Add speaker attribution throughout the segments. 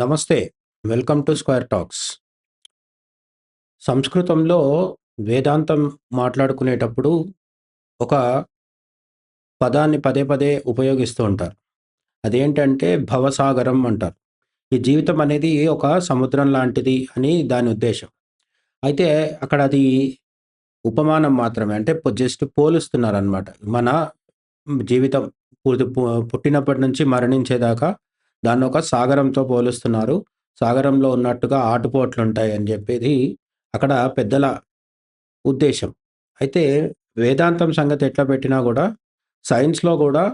Speaker 1: నమస్తే. Welcome to square talks. సంస్కృతంలో వేదాంతం మాట్లాడుకునేటప్పుడు ఒక పదాన్ని పదే పదే ఉపయోగిస్తూ ఉంటారు. అదేంటంటే భవసాగరం అంటారు. ఈ జీవితం అనేది ఒక సముద్రం లాంటిది అని దాని ఉద్దేశం అయితే అక్కడ అది ఉపమానం మాత్రమే. అంటే జస్ట్ జస్ట్ పోలుస్తున్నారనమాట. మన జీవితం పూర్తి పు పుట్టినప్పటి నుంచి మరణించేదాకా దాన్ని ఒక సాగరంతో పోలుస్తున్నారు. సాగరంలో ఉన్నట్టుగా ఆటుపోట్లుంటాయి అని చెప్పేది అక్కడ పెద్దల ఉద్దేశం అయితే వేదాంతం సంగతి ఎట్లా పెట్టినా కూడా సైన్స్‌లో కూడా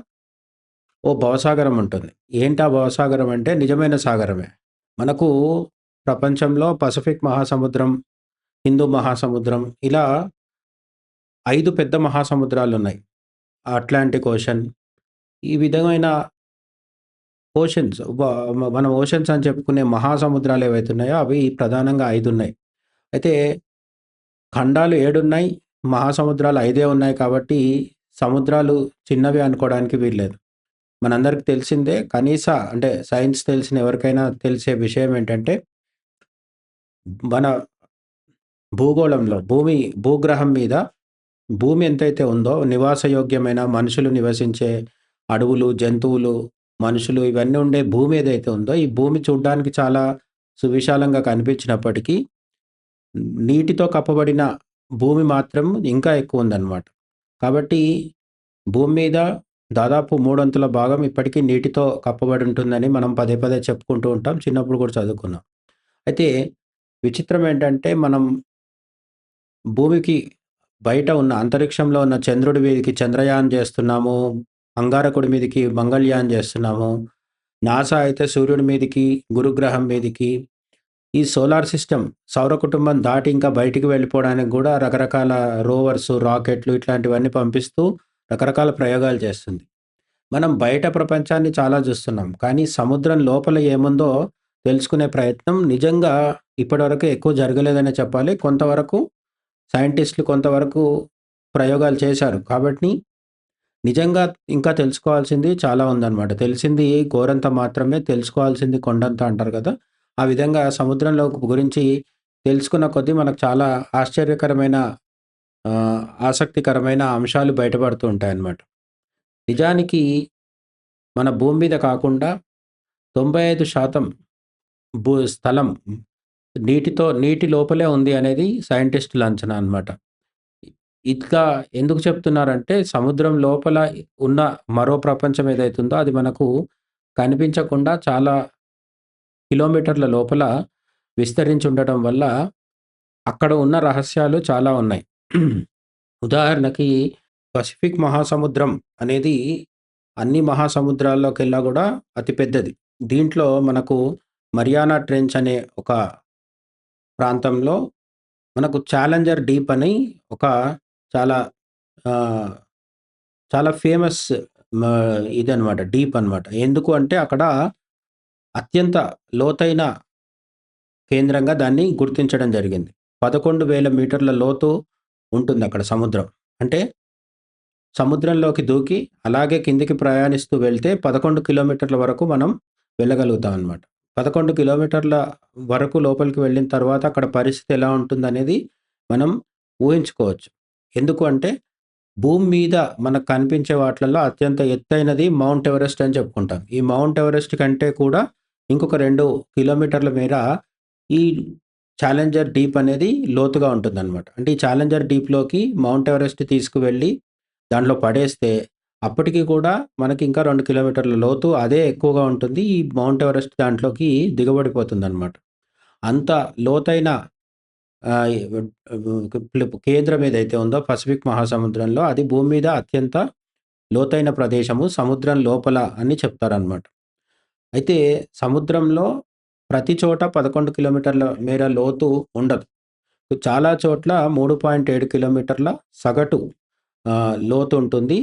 Speaker 1: ఓ భవసాగరం ఉంటుంది. ఏంటా భవసాగరం అంటే నిజమైన సాగరమే. మనకు ప్రపంచంలో పసిఫిక్ మహాసముద్రం, హిందూ మహాసముద్రం ఇలా ఐదు పెద్ద మహాసముద్రాలు ఉన్నాయి అట్లాంటిక్ ఓషన్ ఈ విధమైన ఓషన్స్ మనం ఓషన్స్ అని చెప్పుకునే మహాసముద్రాలు ఏవైతే ఉన్నాయో అవి ప్రధానంగా ఐదు ఉన్నాయి. అయితే ఖండాలు ఏడున్నాయి మహాసముద్రాలు ఐదే ఉన్నాయి కాబట్టి సముద్రాలు చిన్నవి అనుకోవడానికి వీల్లేదు. మనందరికి తెలిసిందే కనీస అంటే సైన్స్ తెలిసిన ఎవరికైనా తెలిసే విషయం ఏంటంటే మన భూగోళంలో భూమి భూగ్రహం మీద భూమి ఎంతైతే ఉందో నివాసయోగ్యమైన మనుషులు నివసించే అడవులు, జంతువులు, మనుషులు ఇవన్నీ ఉండే భూమి ఏదైతే ఉందో ఈ భూమి చూడడానికి చాలా సువిశాలంగా కనిపించినప్పటికీ నీటితో కప్పబడిన భూమి మాత్రం ఇంకా ఎక్కువ ఉందన్నమాట కాబట్టి భూమి మీద దాదాపు మూడొంతుల భాగం ఇప్పటికీ నీటితో కప్పబడి ఉంటుందని మనం పదే పదే చెప్పుకుంటూ ఉంటాం. చిన్నప్పుడు కూడా చదువుకున్నాం. అయితే విచిత్రం ఏంటంటే మనం భూమికి బయట ఉన్న అంతరిక్షంలో ఉన్న చంద్రుడి వీధికి చంద్రయాన్ చేస్తున్నాము. అంగారకుడి మీదకి మంగళ్యాన్ చేస్తున్నాము. నాసా అయితే సూర్యుడి మీదకి, గురుగ్రహం మీదకి ఈ సోలార్ సిస్టమ్ సౌర కుటుంబం దాటి ఇంకా బయటికి వెళ్ళిపోవడానికి కూడా రకరకాల రోవర్స్, రాకెట్లు ఇట్లాంటివన్నీ పంపిస్తూ రకరకాల ప్రయోగాలు చేస్తుంది. మనం బయట ప్రపంచాన్ని చాలా చూస్తున్నాం. కానీ సముద్రం లోపల ఏముందో తెలుసుకునే ప్రయత్నం నిజంగా ఇప్పటివరకు ఎక్కువ జరగలేదనే చెప్పాలి. కొంతవరకు సైంటిస్ట్‌లు కొంతవరకు ప్రయోగాలు చేశారు. కాబట్టి నిజంగా ఇంకా తెలుసుకోవాల్సింది చాలా ఉందన్నమాట తెలిసింది గోరంత మాత్రమే తెలుసుకోవాల్సింది కొండంత అంటారు కదా! ఆ విధంగా సముద్రంలో గురించి తెలుసుకున్న కొద్దీ మనకు చాలా ఆశ్చర్యకరమైన ఆసక్తికరమైన అంశాలు బయటపడుతూ ఉంటాయన్నమాట. నిజానికి మన భూమి మీద కాకుండా 95% భూ స్థలం నీటితో నీటి లోపలే ఉంది అనేది సైంటిస్టుల అంచనా అన్నమాట. ఇట్లా ఎందుకు చెప్తున్నారంటే సముద్రం లోపల ఉన్న మరో ప్రపంచం ఏదైతే ఉందో అది మనకు కనిపించకుండా చాలా కిలోమీటర్ల లోపల విస్తరించి ఉండటం వల్ల అక్కడ ఉన్న రహస్యాలు చాలా ఉన్నాయి. ఉదాహరణకి పసిఫిక్ మహాసముద్రం అనేది అన్ని మహాసముద్రాల్లోకెల్లా కూడా అతిపెద్దది దీంట్లో మనకు మరియానా ట్రెంచ్ అనే ఒక ప్రాంతంలో మనకు ఛాలెంజర్ డీప్ అని ఒక చాలా చాలా ఫేమస్ ఇది ఇదనమాట. డీప్ అనమాట. ఎందుకు అంటే అక్కడ అత్యంత లోతైన కేంద్రంగా దాన్ని గుర్తించడం జరిగింది. 11,000 మీటర్ల లోతు ఉంటుంది అక్కడ సముద్రం. అంటే సముద్రంలోకి దూకి అలాగే కిందకి ప్రయాణిస్తూ వెళ్తే 11 కిలోమీటర్ల వరకు మనం వెళ్ళగలుగుతాం అనమాట. 11 కిలోమీటర్ల వరకు లోపలికి వెళ్ళిన తర్వాత అక్కడ పరిస్థితి ఎలా ఉంటుందనేది మనం ఊహించుకోవచ్చు. ఎందుకు అంటే భూమి మీద మనకు కనిపించే వాటిల్లో అత్యంత ఎత్తైనది మౌంట్ ఎవరెస్ట్ అని చెప్పుకుంటాం. ఈ మౌంట్ ఎవరెస్ట్ కంటే కూడా ఇంకొక రెండు కిలోమీటర్ల మేర ఈ ఛాలెంజర్ డీప్ అనేది లోతుగా ఉంటుందన్నమాట. అంటే ఈ ఛాలెంజర్ డీప్‌లోకి మౌంట్ ఎవరెస్ట్ తీసుకువెళ్ళి దాంట్లో పడేస్తే అప్పటికి కూడా మనకి ఇంకా రెండు కిలోమీటర్ల లోతు అదే ఎక్కువగా ఉంటుంది. ఈ మౌంట్ ఎవరెస్ట్ దాంట్లోకి దిగబడిపోతుందన్నమాట. అంత లోతైన కేంద్రం ఏదైతే ఉందో పసిఫిక్ మహాసముద్రంలో అది భూమి మీద అత్యంత లోతైన ప్రదేశము. సముద్రం లోపల అని చెప్తారనమాట. అయితే సముద్రంలో ప్రతి చోట 11 కిలోమీటర్ల మేర లోతు ఉండదు. చాలా చోట్ల 3.7 కిలోమీటర్ల సగటు లోతు ఉంటుంది.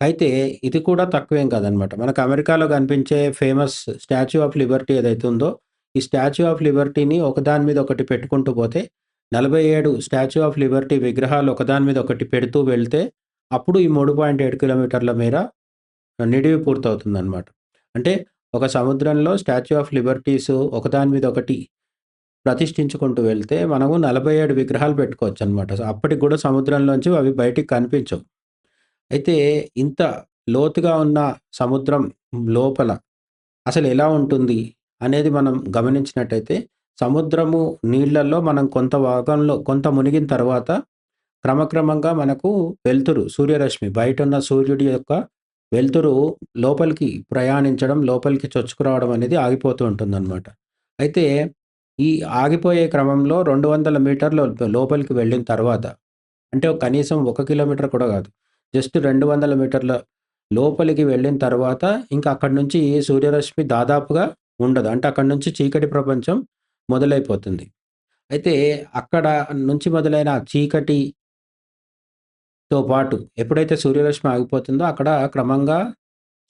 Speaker 1: అయితే ఇది కూడా తక్కువేం కాదనమాట. మనకు అమెరికాలో కనిపించే ఫేమస్ స్టాచ్యూ ఆఫ్ లిబర్టీ ఏదైతే ఉందో ఈ స్టాచ్యూ ఆఫ్ లిబర్టీని ఒకదాని మీద ఒకటి పెట్టుకుంటూ పోతే 47 స్టాచ్యూ ఆఫ్ లిబర్టీ విగ్రహాలు ఒకదాని మీద ఒకటి పెడుతూ వెళ్తే అప్పుడు ఈ 3.7 కిలోమీటర్ల మేర నిడివి పూర్తవుతుందనమాట. అంటే ఒక సముద్రంలో స్టాచ్యూ ఆఫ్ లిబర్టీస్ ఒకదాని మీద ఒకటి ప్రతిష్ఠించుకుంటూ వెళ్తే మనము 47 విగ్రహాలు పెట్టుకోవచ్చు అనమాట అప్పటికి కూడా సముద్రంలోంచి అవి బయటికి కనిపించవు. అయితే ఇంత లోతుగా ఉన్న సముద్రం లోపల అసలు ఎలా ఉంటుంది అనేది మనం గమనించినట్టయితే సముద్రము నీళ్ళల్లో మనం కొంత భాగంలో కొంత మునిగిన తర్వాత క్రమక్రమంగా మనకు వెలుతురు సూర్యరశ్మి. బయట ఉన్న సూర్యుడి యొక్క వెలుతురు లోపలికి ప్రయాణించడం, లోపలికి చొచ్చుకురావడం అనేది ఆగిపోతూ ఉంటుందన్నమాట. అయితే ఈ ఆగిపోయే క్రమంలో 200 మీటర్ల లోపలికి వెళ్ళిన తర్వాత అంటే కనీసం ఒక కిలోమీటర్ కూడా కాదు జస్ట్ 200 మీటర్ల లోపలికి వెళ్ళిన తర్వాత ఇంకా అక్కడి నుంచి సూర్యరశ్మి దాదాపుగా ఉండదు. అంటే అక్కడి నుంచి చీకటి ప్రపంచం మొదలైపోతుంది. అయితే అక్కడ నుంచి మొదలైన చీకటితో పాటు ఎప్పుడైతే సూర్యరశ్మి ఆగిపోతుందో అక్కడ క్రమంగా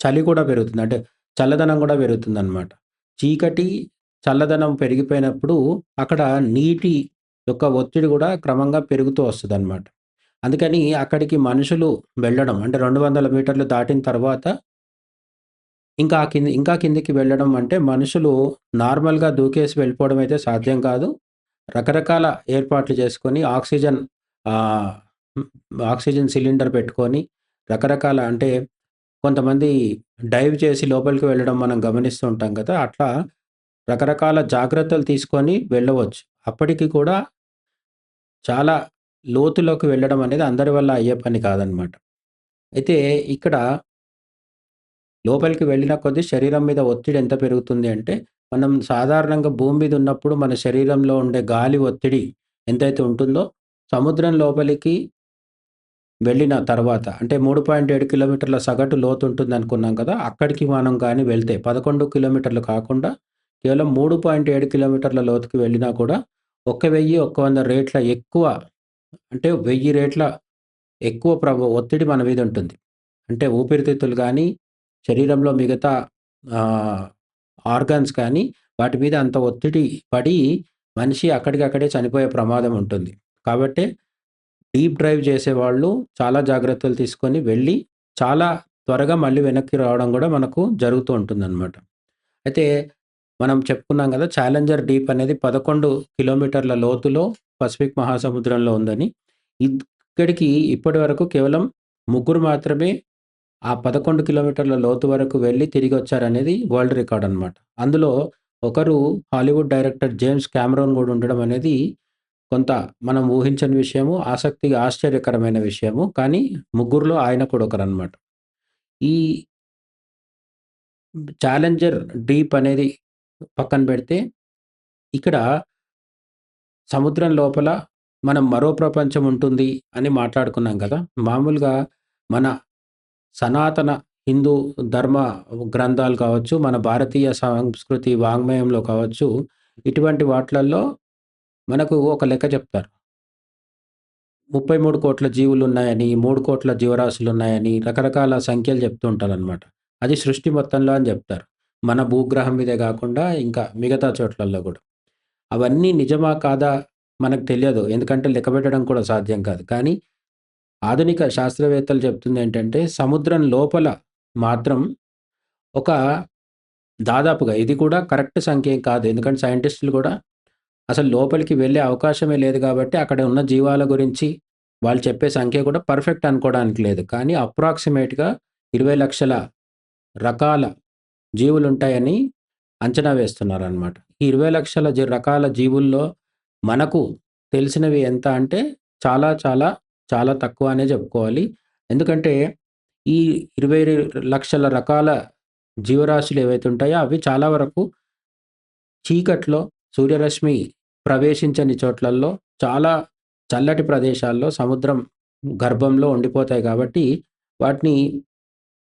Speaker 1: చలి కూడా పెరుగుతుంది. అంటే చల్లదనం గూడా పెరుగుతుందనమాట. చీకటి, చల్లదనం పెరిగిపోయినప్పుడు అక్కడ నీటి యొక్క ఒత్తిడి కూడా క్రమంగా పెరుగుతూ వస్తదనమాట. అందుకని అక్కడికి మనుషులు వెళ్ళడం అంటే 200 మీటర్లు దాటిన తర్వాత ఇంకా కింద ఇంకా కిందికి వెళ్ళడం అంటే మనుషులు నార్మల్‌గా దూకేసి వెళ్ళిపోవడం అయితే సాధ్యం కాదు. రకరకాల ఏర్పాట్లు చేసుకొని ఆక్సిజన్ ఆక్సిజన్ సిలిండర్ పెట్టుకొని రకరకాల అంటే కొంతమంది డైవ్ చేసి లోపలికి వెళ్ళడం మనం గమనిస్తూ ఉంటాం కదా అట్లా రకరకాల జాగ్రత్తలు తీసుకొని వెళ్ళవచ్చు. అప్పటికి కూడా చాలా లోతులోకి వెళ్ళడం అనేది అందరి వల్ల అయ్యే పని కాదనమాట. అయితే ఇక్కడ లోపలికి వెళ్ళిన కొద్దీ శరీరం మీద ఒత్తిడి ఎంత పెరుగుతుంది అంటే, మనం సాధారణంగా భూమి మీద ఉన్నప్పుడు మన శరీరంలో ఉండే గాలి ఒత్తిడి ఎంతైతే ఉంటుందో, సముద్రం లోపలికి వెళ్ళిన తర్వాత అంటే 3.7 కిలోమీటర్ల సగటు లోతు ఉంటుందనుకున్నాం కదా! అక్కడికి మనం కానీ వెళ్తే 11 కిలోమీటర్లు కాకుండా కేవలం 3.7 కిలోమీటర్ల లోతుకి వెళ్ళినా కూడా ఒక వెయ్యి ఒక వంద రేట్ల ఎక్కువ అంటే వెయ్యి రేట్ల ఎక్కువ ప్రభ ఒత్తిడి మన మీద ఉంటుంది. అంటే ఊపిరితిత్తులు కానీ శరీరంలో మిగతా ఆర్గాన్స్ కానీ వాటి మీద అంత ఒత్తిడి పడి మనిషి అక్కడికక్కడే చనిపోయే ప్రమాదం ఉంటుంది. కాబట్టి డీప్ డ్రైవ్ చేసేవాళ్ళు చాలా జాగ్రత్తలు తీసుకొని వెళ్ళి చాలా త్వరగా మళ్ళీ వెనక్కి రావడం కూడా మనకు జరుగుతూ ఉంటుందనమాట. అయితే మనం చెప్పుకున్నాం కదా ఛాలెంజర్ డీప్ అనేది 11 కిలోమీటర్ల లోతులో పసిఫిక్ మహాసముద్రంలో ఉందని. ఇక్కడికి ఇప్పటి వరకు కేవలం ముగ్గురు మాత్రమే ఆ 11 కిలోమీటర్ల లోతు వరకు వెళ్ళి తిరిగి వచ్చారనేది వరల్డ్ రికార్డ్ అనమాట. అందులో ఒకరు హాలీవుడ్ డైరెక్టర్ జేమ్స్ కామెరాన్ కూడా ఉండడం అనేది కొంత మనం ఊహించని విషయము. ఆసక్తిగా ఆశ్చర్యకరమైన విషయము. కానీ ముగ్గురులో ఆయన కూడా ఒకరనమాట. ఈ ఛాలెంజర్ డీప్ అనేది పక్కన పెడితే ఇక్కడ సముద్రం లోపల మనం మరో ప్రపంచం ఉంటుంది అని మాట్లాడుకున్నాం కదా మామూలుగా మన సనాతన హిందూ ధర్మ గ్రంథాలు కావచ్చు, మన భారతీయ సంస్కృతి వాంగ్మయంలో కావచ్చు, ఇటువంటి వాటిలలో మనకు ఒక లెక్క చెప్తారు. ముప్పై మూడు కోట్ల జీవులు ఉన్నాయని మూడు కోట్ల జీవరాశులు ఉన్నాయని రకరకాల సంఖ్యలు చెప్తూ ఉంటారనమాట. అది సృష్టి మొత్తంలో అని చెప్తారు మన భూగ్రహం మీదే కాకుండా ఇంకా మిగతా చోట్లలో కూడా అవన్నీ నిజమా? కాదా? మనకు తెలియదు. ఎందుకంటే లెక్క పెట్టడం కూడా సాధ్యం కాదు. కానీ ఆధునిక శాస్త్రవేత్తలు చెప్తుంది ఏంటంటే సముద్రం లోపల మాత్రం ఒక దాదాపుగా ఇది కూడా కరెక్ట్ సంఖ్య కాదు. ఎందుకంటే సైంటిస్టులు కూడా అసలు లోపలికి వెళ్ళే అవకాశమే లేదు కాబట్టి అక్కడ ఉన్న జీవాల గురించి వాళ్ళు చెప్పే సంఖ్య కూడా పర్ఫెక్ట్ అనుకోవడానికి లేదు. కానీ అప్రాక్సిమేట్‌గా ఇరవై లక్షల రకాల జీవులు ఉంటాయని అంచనా వేస్తున్నారు అనమాట ఈ ఇరవై లక్షల రకాల జీవుల్లో మనకు తెలిసినవి ఎంత అంటే చాలా చాలా చాలా తక్కువ అనే చెప్పుకోవాలి ఎందుకంటే ఈ ఇరవై లక్షల రకాల జీవరాశులు ఏవైతే ఉంటాయో అవి చాలా వరకు చీకట్లో సూర్యరశ్మి ప్రవేశించని చోట్లలో చాలా చల్లటి ప్రదేశాల్లో సముద్రం గర్భంలో ఉండిపోతాయి కాబట్టి వాటిని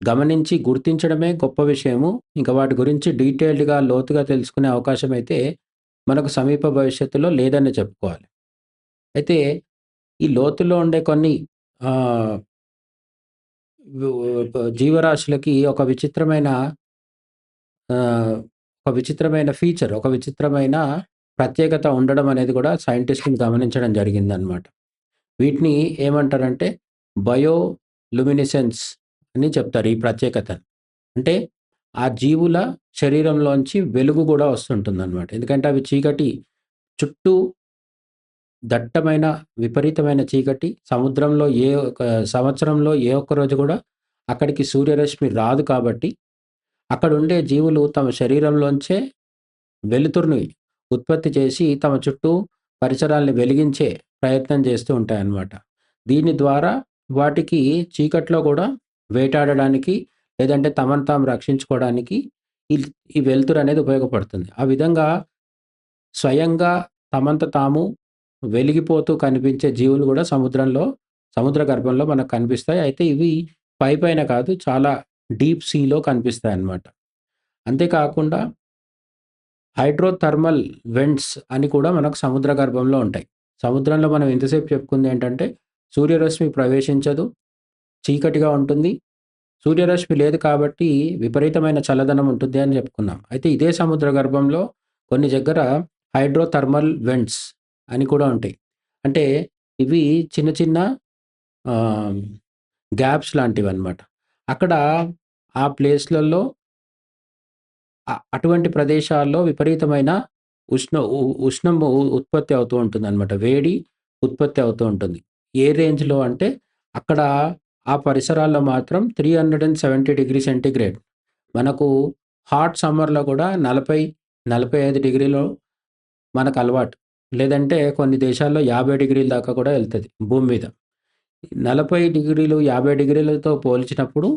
Speaker 1: గమనించి గుర్తించడమే గొప్ప విషయము. ఇంకా వాటి గురించి డీటెయిల్డ్‌గా లోతుగా తెలుసుకునే అవకాశం అయితే మనకు సమీప భవిష్యత్తులో లేదనే చెప్పుకోవాలి. అయితే ఈ లోతులో ఉండే కొన్ని జీవరాశులకి ఒక విచిత్రమైన ఒక విచిత్రమైన ఫీచర్, ఒక విచిత్రమైన ప్రత్యేకత ఉండడం అనేది కూడా సైంటిస్టులు గమనించడం జరిగిందనమాట. వీటిని ఏమంటారంటే బయోలుమినిసెన్స్ అని చెప్తారు ఈ ప్రత్యేకత అంటే ఆ జీవుల శరీరంలోంచి వెలుగు కూడా వస్తుంటుందన్నమాట. ఎందుకంటే అవి చీకటి చుట్టూ దట్టమైన, విపరీతమైన చీకటి. సముద్రంలో ఏ ఒక సంవత్సరంలో ఏ ఒక్క రోజు కూడా అక్కడికి సూర్యరశ్మి రాదు కాబట్టి, అక్కడ ఉండే జీవులు తమ శరీరంలోంచే వెలుతురుని ఉత్పత్తి చేసి తమ చుట్టూ పరిసరాల్ని వెలిగించే ప్రయత్నం చేస్తూ ఉంటాయన్నమాట. దీని ద్వారా వాటికి చీకట్లో కూడా వేటాడడానికి, లేదంటే తమను తాము రక్షించుకోవడానికి ఈ ఈ వెలుతురనేది ఉపయోగపడుతుంది. ఆ విధంగా స్వయంగా తమంత తాము వెలిగిపోతూ కనిపించే జీవులు కూడా సముద్రంలో, సముద్ర గర్భంలో మనకు కనిపిస్తాయి. అయితే ఇవి పైపైన కాదు చాలా డీప్ సీలో కనిపిస్తాయి అన్నమాట అంతేకాకుండా హైడ్రోథర్మల్ వెంట్స్ అని కూడా మనకు సముద్ర గర్భంలో ఉంటాయి. సముద్రంలో మనం ఎంతసేపు చెప్పుకుంది ఏంటంటే సూర్యరశ్మి ప్రవేశించదు. చీకటిగా ఉంటుంది. సూర్యరశ్మి లేదు కాబట్టి విపరీతమైన చల్లదనం ఉంటుంది అని చెప్పుకున్నాం. అయితే ఇదే సముద్ర గర్భంలో కొన్ని దగ్గర హైడ్రోథర్మల్ వెంట్స్ అని కూడా ఉంటాయి. అంటే ఇవి చిన్న చిన్న గ్యాప్స్ లాంటివి అనమాట అక్కడ ఆ ప్లేస్‌లలో అటువంటి ప్రదేశాల్లో విపరీతమైన ఉష్ణ ఉ ఉష్ణము ఉత్పత్తి అవుతూ ఉంటుంది అనమాట వేడి ఉత్పత్తి అవుతూ ఉంటుంది. ఏ రేంజ్‌లో అంటే అక్కడ ఆ పరిసరాల్లో మాత్రం 370 డిగ్రీ సెంటీగ్రేడ్. మనకు హాట్ సమ్మర్‌లో కూడా 40, 45 డిగ్రీలో మనకు అలవాటు. లేదంటే కొన్ని దేశాల్లో 50 డిగ్రీల దాకా కూడా వెళ్తుంది భూమి మీద. 40 డిగ్రీలు, 50 డిగ్రీలతో పోల్చినప్పుడు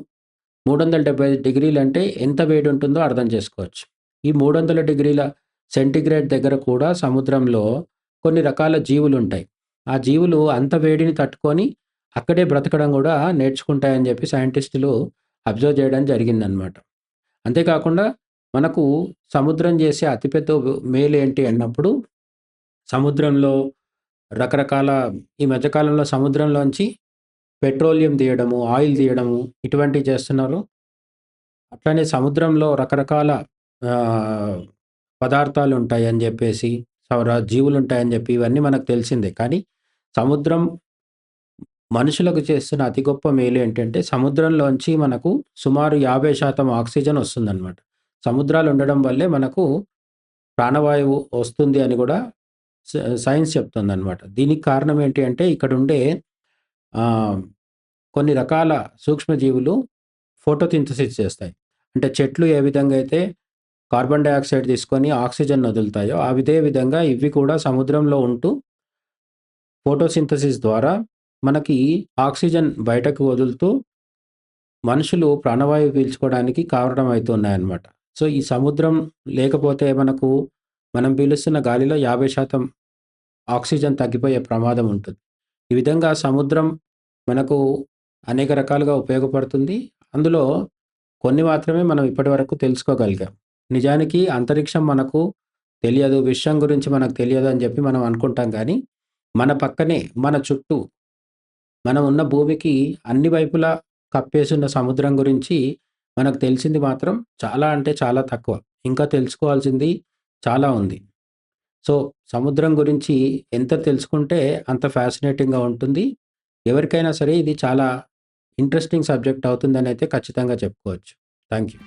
Speaker 1: 375 డిగ్రీలంటే ఎంత వేడి ఉంటుందో అర్థం చేసుకోవచ్చు. ఈ 300 డిగ్రీల సెంటిగ్రేడ్ దగ్గర కూడా సముద్రంలో కొన్ని రకాల జీవులుంటాయి. ఆ జీవులు అంత వేడిని తట్టుకొని అక్కడే బ్రతకడం కూడా నేర్చుకుంటాయని చెప్పి సైంటిస్టులు అబ్జర్వ్ చేయడం జరిగిందనమాట. అంతేకాకుండా మనకు సముద్రం చేసే అతిపెద్ద మేలు ఏంటి అన్నప్పుడు సముద్రంలో రకరకాల ఈ మధ్యకాలంలో సముద్రంలోంచి పెట్రోలియం తీయడము, ఆయిల్ తీయడము ఇటువంటివి చేస్తున్నారు. అట్లనే సముద్రంలో రకరకాల పదార్థాలు ఉంటాయని చెప్పేసి, జీవులు ఉంటాయని చెప్పి ఇవన్నీ మనకు తెలిసిందే. కానీ సముద్రం మనుషులకు చేస్తున్న అతి గొప్ప మేలు ఏంటంటే సముద్రంలోంచి మనకు సుమారు 50% ఆక్సిజన్ వస్తుందన్నమాట. సముద్రాలు ఉండడం వల్లే మనకు ప్రాణవాయువు వస్తుంది అని కూడా స సైన్స్ చెప్తుందన్నమాట. దీనికి కారణం ఏంటి అంటే ఇక్కడుండే ఉండే కొన్ని రకాల సూక్ష్మజీవులు ఫోటోసింథసిస్ చేస్తాయి. అంటే చెట్లు ఏ విధంగా అయితే కార్బన్ డైఆక్సైడ్ తీసుకొని ఆక్సిజన్ వదులుతాయో, అదే ఇదే విధంగా ఇవి కూడా సముద్రంలో ఉంటూ ఫోటోసింథసిస్ ద్వారా మనకి ఆక్సిజన్ బయటకు వదులుతూ మనుషులు ప్రాణవాయువు పీల్చుకోవడానికి కారణమవుతున్నాయన్నమాట. సో, ఈ సముద్రం లేకపోతే మనకు మనం పీలుస్తున్న గాలిలో 50% ఆక్సిజన్ తగ్గిపోయే ప్రమాదం ఉంటుంది. ఈ విధంగా సముద్రం మనకు అనేక రకాలుగా ఉపయోగపడుతుంది. అందులో కొన్ని మాత్రమే మనం ఇప్పటివరకు తెలుసుకోగలిగాం. నిజానికి అంతరిక్షం మనకు తెలియదు, విషయం గురించి మనకు తెలియదు అని చెప్పి మనం అనుకుంటాం కానీ మన పక్కనే మన చుట్టూ మనం ఉన్న భూమికి అన్ని వైపులా కప్పేసున్న సముద్రం గురించి మనకు తెలిసింది మాత్రం చాలా అంటే చాలా తక్కువ. ఇంకా తెలుసుకోవాల్సింది చాలా ఉంది. సో, సముద్రం గురించి ఎంత తెలుసుకుంటే అంత ఫ్యాసినేటింగ్‌గా ఉంటుంది. ఎవరికైనా సరే ఇది చాలా ఇంట్రెస్టింగ్ సబ్జెక్ట్ అవుతుందని అయితే ఖచ్చితంగా చెప్పుకోవచ్చు. Thank you.